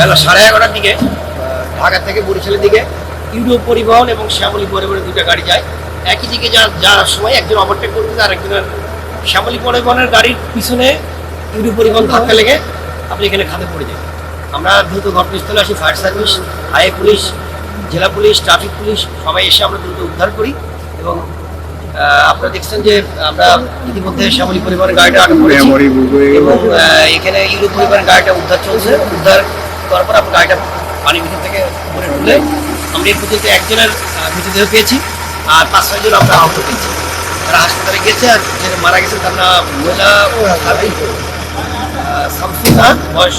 বেলা সাড়ে এগারোটার দিকে ঢাকা থেকে বরিশালের দিকে ইউরো পরিবহন এবং শ্যামলী পরিবহনের দুটো গাড়ি যায়। একই দিকে যা যাওয়ার সময় একজন ওভারটেক করতে আর একজনের শ্যামলী পরিবহনের গাড়ির পিছনে ইউরো পরিবহন ধাক্কা লেগে আপনি এখানে খাতে পড়ে যায় আমরা দ্রুত ঘটনাস্থলে আসি ফায়ার সার্ভিস হাইওয়ে পুলিশ জেলা পুলিশ ট্রাফিক পুলিশ সবাই এসে আমরা দ্রুত উদ্ধার করি এবং আপনারা দেখছেন যে আমরা ইতিমধ্যে শ্যামলী পরিবহনের গাড়িটা আটক করেছি এবং এখানে ইউরো পরিবহনের গাড়িটা উদ্ধার চলছে। উদ্ধার করার পর আমরা গাড়িটা পানির ভিতর থেকে উপরে তুলে আমরা এই পর্যন্ত একজনের মৃতদেহ পেয়েছি আর পাঁচ ছয়জন আমরা আহত পেয়েছি তারা হাসপাতালে গেছে আর যে মারা গেছে তার নাম মহিলা শামসুল বয়স